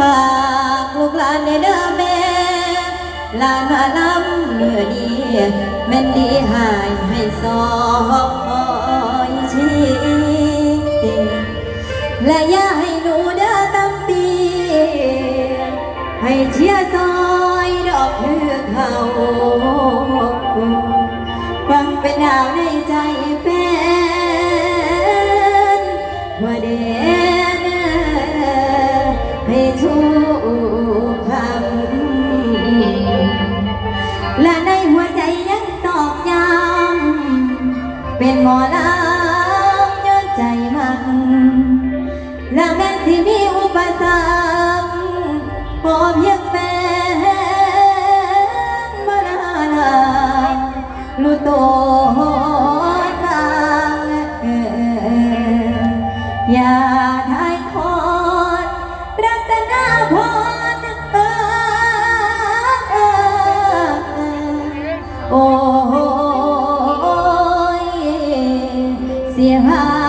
ฝากลูกหลานในเด้อแม่ลานมาลำเมื่อดีแม่นดีหายให้สอยชีและอย่าให้หนูเด้อตั้มปี ให้เชียซอยดอกเพื่อเขาฟังเป็นดาวในใจ ในหัวใจยังตอกย้ำเป็นหมอลำย้อนใจมักและแม้ที่มีอุปสรรคพอเพียงแฟนมาลาลุโต 가